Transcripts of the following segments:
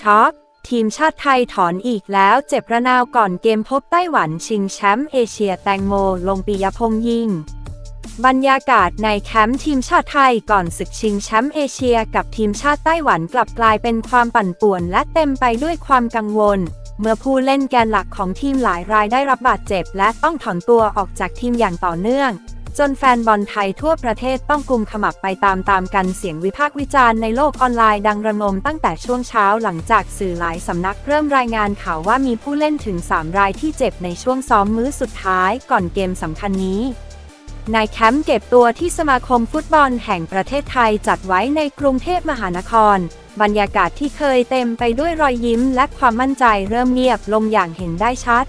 ช็อกทีมชาติไทยถอนอีกแล้วเจ็บระนาวก่อนเกมพบไต้หวันชิงแชมป์เอเชียแตงโมลงปิยพงยิง บรรยากาศในแคมป์ทีมชาติไทยก่อนศึกชิงแชมป์เอเชียกับทีมชาติไต้หวันกลับกลายเป็นความปั่นป่วนและเต็มไปด้วยความกังวล เมื่อผู้เล่นแกนหลักของทีมหลายรายได้รับบาดเจ็บ และต้องถอนตัวออกจากทีมอย่างต่อเนื่อง จนแฟนบอลไทยทั่วประเทศต้องกลุมขมับไปตามๆกันเสียงวิพากษ์วิจารณ์ในโลกออนไลน์ดังระงมตั้งแต่ช่วงเช้าหลังจากสื่อหลายสำนักเริ่มรายงานข่าวว่ามีผู้เล่นถึง 3 รายที่เจ็บในช่วงซ้อมมื้อสุดท้ายก่อนเกมสำคัญนี้ในแคมป์เก็บตัวที่สมาคมฟุตบอลแห่งประเทศไทยจัดไว้ในกรุงเทพมหานคร บรรยากาศที่เคยเต็มไปด้วยรอยยิ้มและความมั่นใจเริ่มเงียบลงอย่างเห็นได้ชัด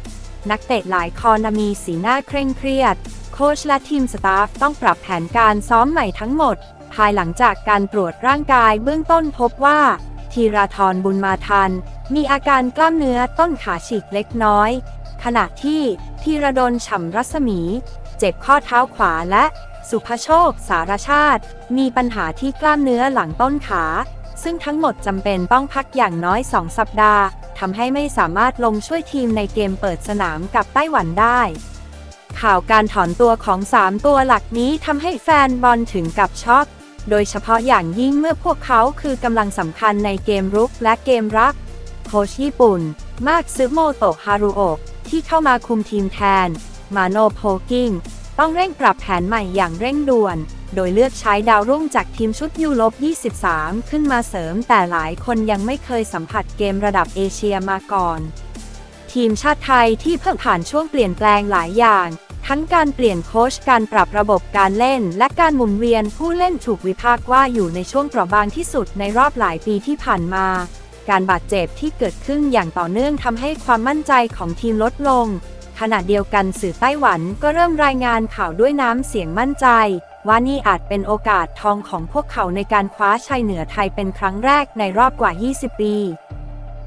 นักเตะหลายคนมีสีหน้าเคร่งเครียด ค้ชและทีมสตาฟต้องปรับแผนการซ้อมใหม่ทั้งหมด ภายหลังจากการตรวจร่างกายเบื้องต้นพบว่าธีราธรบุญมาทัน มีอาการกล้ามเนื้อต้นขาฉีกเล็กน้อย ขณะที่ธีระดลฉ่ำรัศมี เจ็บข้อเท้าขวาและสุภโชค สารชาติ มีปัญหาที่กล้ามเนื้อหลังต้นขา ซึ่งทั้งหมดจำเป็นต้องพักอย่างน้อย 2 สัปดาห์ทำให้ไม่สามารถลงช่วยทีมในเกมเปิดสนามกับไต้หวันได้ ข่าวการถอนตัวของ 3 ตัวหลักนี้ทำให้แฟนบอลถึงกับช็อก โดยเฉพาะอย่างยิ่งเมื่อพวกเขาคือกำลังสำคัญในเกมรุกและเกมรับโคชญี่ปุ่น มากซึโมโตะฮารุโอะที่เข้ามาคุมทีมแทน มาโนโพกิ้ง ต้องเร่งปรับแผนใหม่อย่างเร่งด่วน โดยเลือกใช้ดาวรุ่งจากทีมชุดยูโรป23 ขึ้นมาเสริม แต่หลายคนยังไม่เคยสัมผัสเกมระดับเอเชียมาก่อนทีมชาติไทยที่เพิ่งผ่านช่วงเปลี่ยนแปลงหลายอย่าง ทั้งการเปลี่ยนโค้ชการปรับระบบการเล่น และการหมุนเวียนผู้เล่นถูกวิพากษ์ว่าอยู่ในช่วงเปราะบางที่สุดในรอบหลายปีที่ผ่านมา การบาดเจ็บที่เกิดขึ้นอย่างต่อเนื่องทำให้ความมั่นใจของทีมลดลง ขณะเดียวกันสื่อไต้หวันก็เริ่มรายงานข่าวด้วยน้ำเสียงมั่นใจ ว่านี่อาจเป็นโอกาสทองของพวกเขาในการคว้าชัยเหนือไทยเป็นครั้งแรกในรอบกว่า 20 ปี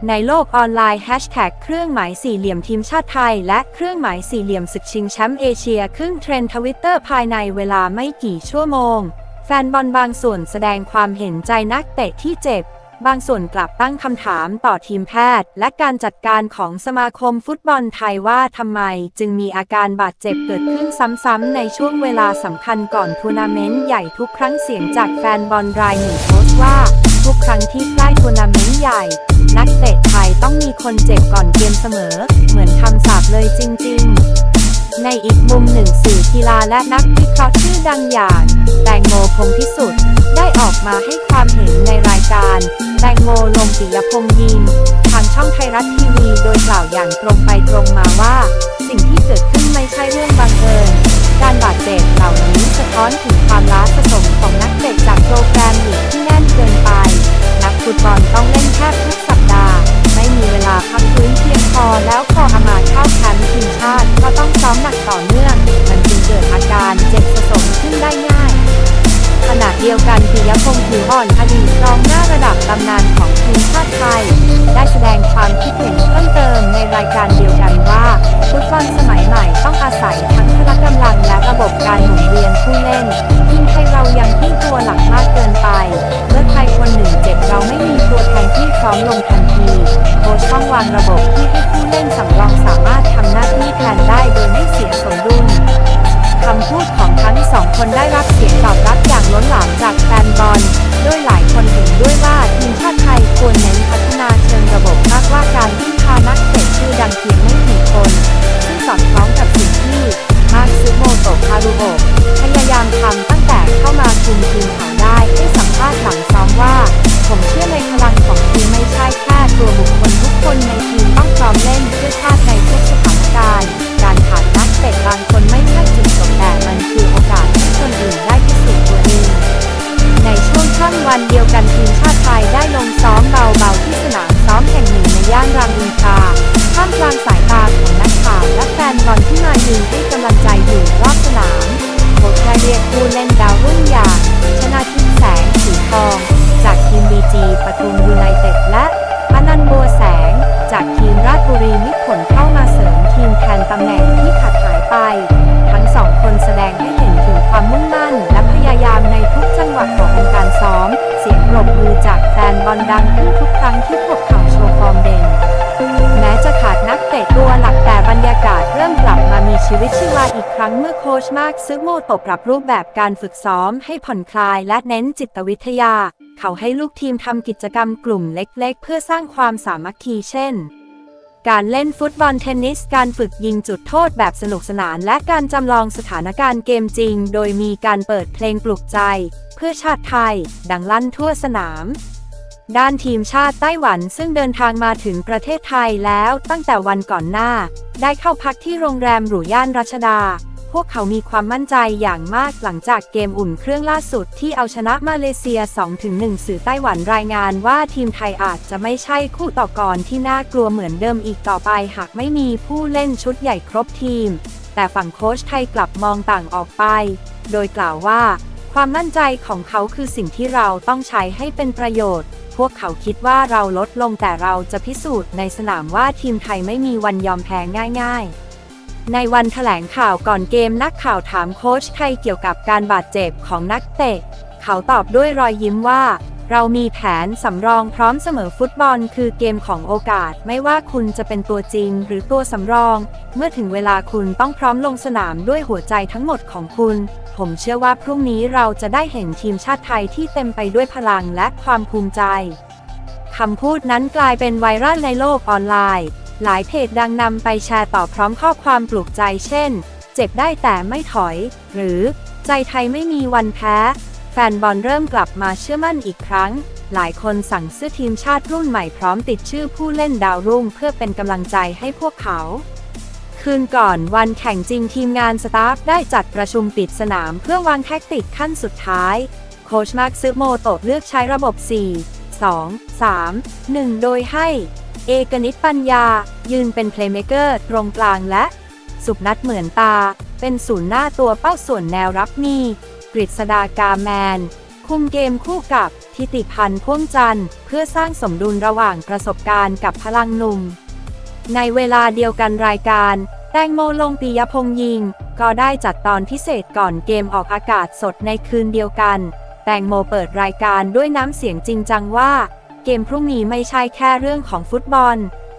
ในโลกออนไลน์แฮชแท็กเครื่องหมายสี่เหลี่ยมทีมชาติไทย และเครื่องหมายสี่เหลี่ยมศึกชิงแชมป์เอเชียขึ้นเทรนด์ทวิตเตอร์ภายในเวลาไม่กี่ชั่วโมง แฟนบอลบางส่วนแสดงความเห็นใจนักเตะที่เจ็บ บางส่วนกลับตั้งคำถามต่อทีมแพทย์ และการจัดการของสมาคมฟุตบอลไทยว่าทำไม จึงมีอาการบาดเจ็บเกิดขึ้นซ้ำๆในช่วงเวลาสำคัญก่อนทัวร์นาเมนต์ใหญ่ทุกครั้งเสียงจากแฟนบอลรายหนึ่งโพสต์ว่า ทุกครั้งที่ใกล้ทัวร์นาเมนต์ใหญ่ ต้องมีคนเจ็บก่อนเกมเสมอ เหมือนคำสาปเลยจริง ๆ ในอีกมุมหนึ่งสื่อกีฬาและนักวิเคราะห์ชื่อดังอย่างแตงโมพงพิสุทธิ์ได้ออกมาให้ความเห็นในรายการแตงโมลงปิยพงษ์ยินทางช่องไทยรัฐทีวีโดยกล่าวอย่างตรงไปตรงมาว่า สิ่ง เดียวกันปิยพงษ์ผิวอ่อนอดีตกองหน้าระดับตำนานของทีมชาติไทย ได้แสดงความคิดเห็นเพิ่มเติมในรายการเดียวกันว่าฟุตบอลสมัยใหม่ต้องอาศัยทั้งพละกำลังและระบบการหมุนเวียนผู้เล่นทีมไทยเรายังที่ตัวหลักมากเกินไปเมื่อใครคนหนึ่งเจ็บเราไม่มีตัวแทนที่พร้อมลงทันทีโค้ชต้องวางระบบที่ให้ผู้เล่นสำรองสามารถทำหน้าที่แทนได้โดยไม่เสียสมดุลคำพูดของทั้งสองคนได้รับเสียงตอบรับ ล้นหลามจากแฟนบอล บุรีมิตรผลเข้ามาเสริมทีมแทนตำแหน่งที่ขาดหายไป ทั้งสองคนแสดงให้เห็นถึงความมุ่งมั่น และพยายามในทุกจังหวะขององการซ้อม เสียงปรบมือจากแฟนบอลดังขึ้นทุกครั้งที่พวกเขาโชว์ฟอร์มเด่น แม้จะขาดนักเตะตัวหลักแต่บรรยากาศเริ่มกลับมามีชีวิตชีวาอีกครั้งเมื่อโค้ชมากซึโมดปรับรูปแบบการฝึกซ้อมให้ผ่อนคลายและเน้นจิตวิทยา เขาให้ลูกทีมทำกิจกรรมกลุ่มเล็ก ๆ เพื่อสร้างความสามัคคีเช่น การเล่นฟุตบอลเทนนิส การฝึกยิงจุดโทษแบบสนุกสนาน และการจำลองสถานการณ์เกมจริง โดยมีการเปิดเพลงปลุกใจ เพื่อชาติไทย ดังลั่นทั่วสนาม ด้านทีมชาติไต้หวันซึ่งเดินทางมาถึงประเทศไทยแล้วตั้งแต่วันก่อนหน้า ได้เข้าพักที่โรงแรมหรูย่านรัชดา พวกเขามีความมั่นใจอย่างมากหลังจากเกมอุ่นเครื่องล่าสุดที่เอาชนะมาเลเซีย 2-1 สื่อไต้หวันรายงานว่าทีมไทยอาจจะไม่ใช่คู่ต่อกรที่น่ากลัวเหมือนเดิมอีกต่อไปหากไม่มีผู้เล่นชุดใหญ่ครบทีม แต่ฝั่งโค้ชไทยกลับมองต่างออกไป โดยกล่าวว่า ความมั่นใจของเขาคือสิ่งที่เราต้องใช้ให้เป็นประโยชน์ พวกเขาคิดว่าเราลดลงแต่เราจะพิสูจน์ในสนามว่าทีมไทยไม่มีวันยอมแพ้ง่าย ๆ ในวันแถลงข่าวก่อนเกมนักข่าวถามโค้ชไทยเกี่ยวกับการบาดเจ็บของนักเตะ เขาตอบด้วยรอยยิ้มว่า เรามีแผนสำรองพร้อมเสมอฟุตบอลคือเกมของโอกาส ไม่ว่าคุณจะเป็นตัวจริงหรือตัวสำรอง เมื่อถึงเวลาคุณต้องพร้อมลงสนามด้วยหัวใจทั้งหมดของคุณ ผมเชื่อว่าพรุ่งนี้เราจะได้เห็นทีมชาติไทยที่เต็มไปด้วยพลังและความภูมิใจคำพูดนั้นกลายเป็นไวรัลในโลกออนไลน์ หลายเพจดังนำไปแชร์ต่อพร้อมข้อความปลุกใจเช่น เจ็บได้แต่ไม่ถอย หรือใจไทยไม่มีวันแพ้ แฟนบอลเริ่มกลับมาเชื่อมั่นอีกครั้ง หลายคนสั่งซื้อทีมชาติรุ่นใหม่พร้อมติดชื่อผู้เล่นดาวรุ่งเพื่อเป็นกำลังใจให้พวกเขาคืนก่อนวันแข่งจริงทีมงานสตาฟได้จัดประชุมปิดสนามเพื่อวางแท็กติกขั้นสุดท้าย โค้ชมาร์คซึโมโตะเลือกใช้ระบบ 4 2 3 1 โดยให้ เอกนิตปัญญา ยืนเป็นเพลย์เมเกอร์ตรงกลางและ สุพนัทเหมือนตา เป็นศูนย์หน้าตัวเป้าส่วนแนวรับมี กฤษดากาแมน คุมเกมคู่กับทิติพันธ์พ่วงจันทร์ เพื่อสร้างสมดุลระหว่างประสบการณ์กับพลังหนุ่ม ในเวลาเดียวกันรายการ แตงโมลงปียพงษ์ยิง ก็ได้จัดตอนพิเศษก่อนเกมออกอากาศสดในคืนเดียวกัน แตงโมเปิดรายการด้วยน้ำเสียงจริงจังว่า เกมพรุ่งนี้ไม่ใช่แค่เรื่องของฟุตบอล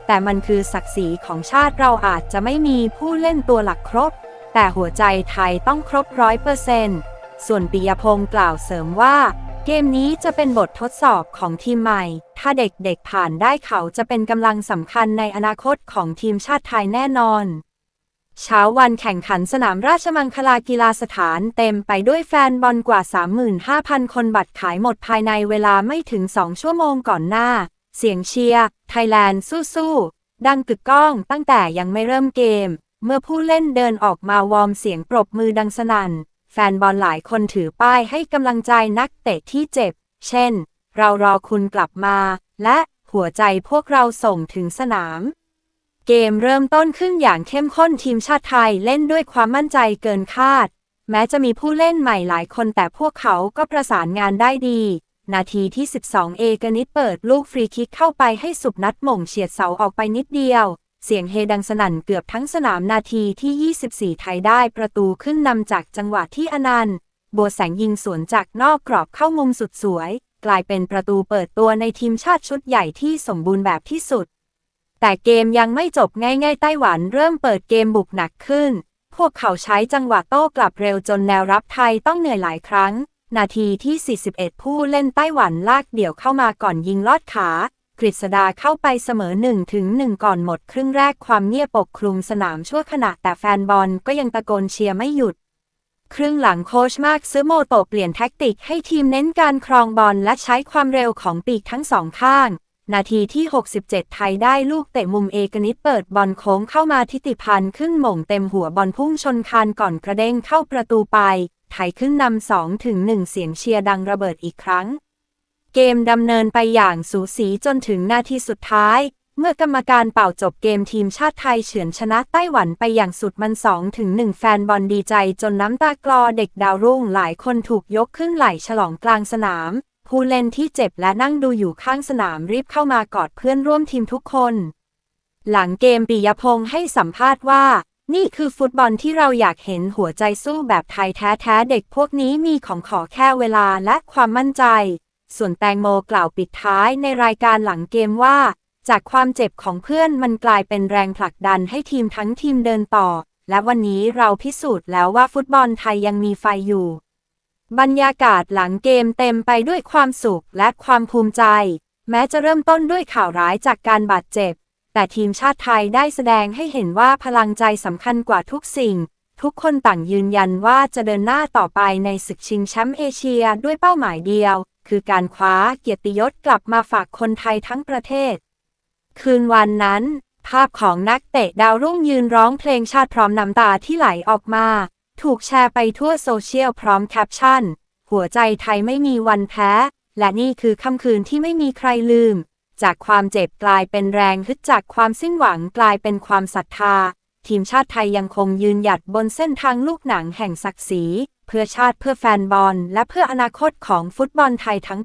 แต่มันคือศักดิ์ศรีของชาติเราอาจจะไม่มีผู้เล่นตัวหลักครบ แต่หัวใจไทยต้องครบร้อยเปอร์เซนต์ส่วนปิยพงศ์กล่าวเสริมว่า เกมนี้จะเป็นบททดสอบของทีมใหม่ ถ้าเด็กๆผ่านได้เขาจะเป็นกำลังสำคัญในอนาคตของทีมชาติไทยแน่นอน เช้าวันแข่งขันสนามราชมังคลากีฬาสถานเต็มไปด้วยแฟนบอลกว่า 35,000 คนบัตรขายหมดภายในเวลาไม่ถึง 2 ชั่วโมงก่อนหน้า เสียงเชียร์ไทยแลนด์สู้ๆ ดังกึกก้องตั้งแต่ยังไม่เริ่มเกม เมื่อผู้เล่นเดินออกมาวอร์มเสียงปรบมือดังสนั่น แฟนบอลหลายคนถือป้ายให้กำลังใจนักเตะที่เจ็บ เช่น เรารอคุณกลับมา และหัวใจพวกเราส่งถึงสนาม เกมเริ่มต้นขึ้นอย่างเข้มข้นทีมชาติไทยเล่นด้วยความมั่นใจเกินคาด แม้จะมีผู้เล่นใหม่หลายคนแต่พวกเขาก็ประสานงานได้ดี นาทีที่ 12 เอกนิตเปิดลูกฟรีคิกเข้าไปให้สุบนัดหม่งเฉียดเสาออกไปนิดเดียว เสียงเฮดังสนั่นเกือบทั้งสนามนาทีที่ 24 ไทยได้ประตูขึ้นนำจากจังหวะที่อนันต์บัวแสงยิงสวนจากนอกกรอบเข้ามุมสุดสวย กลายเป็นประตูเปิดตัวในทีมชาติชุดใหญ่ที่สมบูรณ์แบบที่สุด แต่เกมยังไม่จบง่ายๆไต้หวันเริ่มเปิดเกมบุกหนักขึ้น พวกเขาใช้จังหวะโต้กลับเร็วจนแนวรับไทยต้องเหนื่อยหลายครั้ง นาทีที่ 41 ผู้เล่นไต้หวันลากเดี่ยวเข้ามาก่อนยิงลอดขากฤษดาเข้าไปเสมอ1ถึง1ก่อนหมดครึ่งแรกความเงียบปกคลุมสนามชั่วขณะแต่แฟนบอลก็ยังตะโกนเชียร์ไม่หยุด ครึ่งหลังโคชมากซึโมโตเปลี่ยนแท็กติกให้ทีมเน้นการครองบอลและใช้ความเร็วของปีกทั้งสองข้าง นาทีที่ 67 ไทยได้ลูกเตะมุมเอกนิตเปิดบอลโค้งเข้ามาทิติพันธ์ขึ้นหม่งเต็มหัวบอลพุ่งชนคานก่อนกระเด้งเข้าประตูไป ไทยขึ้นนำ2ถึง1เสียงเชียร์ดังระเบิดอีกครั้ง เกมดำเนินไปอย่างสูสีจนถึงนาทีสุดท้าย เมื่อกรรมการเป่าจบเกมทีมชาติไทยเฉือนชนะไต้หวันไปอย่างสุดมัน2ถึง1แฟนบอลดีใจจนน้ำตากลอเด็กดาวรุ่งหลายคนถูกยกขึ้นไหลฉลองกลางสนาม ผู้เล่นที่เจ็บและนั่งดูอยู่ข้างสนามรีบเข้ามากอดเพื่อนร่วมทีมทุกคน หลังเกมปิยพงษ์ให้สัมภาษณ์ว่า นี่คือฟุตบอลที่เราอยากเห็นหัวใจสู้แบบไทยแท้ๆ เด็กพวกนี้มีของขอแค่เวลาและความมั่นใจ ส่วนแตงโมกล่าวปิดท้ายในรายการหลังเกมว่า จากความเจ็บของเพื่อนมันกลายเป็นแรงผลักดันให้ทีมทั้งทีมเดินต่อ และวันนี้เราพิสูจน์แล้วว่าฟุตบอลไทยยังมีไฟอยู่ บรรยากาศหลังเกมเต็มไปด้วยความสุขและความภูมิใจ แม้จะเริ่มต้นด้วยข่าวร้ายจากการบาดเจ็บ แต่ทีมชาติไทยได้แสดงให้เห็นว่าพลังใจสำคัญกว่าทุกสิ่ง ทุกคนต่างยืนยันว่าจะเดินหน้าต่อไปในศึกชิงแชมป์เอเชียด้วยเป้าหมายเดียว คือการคว้าเกียรติยศกลับมาฝากคนไทยทั้งประเทศ คืนวันนั้น ภาพของนักเตะดาวรุ่งยืนร้องเพลงชาติพร้อมน้ำตาที่ไหลออกมา ถูกแชร์ไปทั่วโซเชียลพร้อมแคปชั่น หัวใจไทยไม่มีวันแพ้ และนี่คือค่ำคืนที่ไม่มีใครลืม จากความเจ็บกลายเป็นแรงฮึดจากความสิ้นหวังกลายเป็นความศรัทธา ทีมชาติไทยยังคงยืนหยัดบนเส้นทางลูกหนังแห่งศักดิ์ศรี เพื่อชาติเพื่อแฟนบอล และเพื่ออนาคตของฟุตบอลไทยทั้ง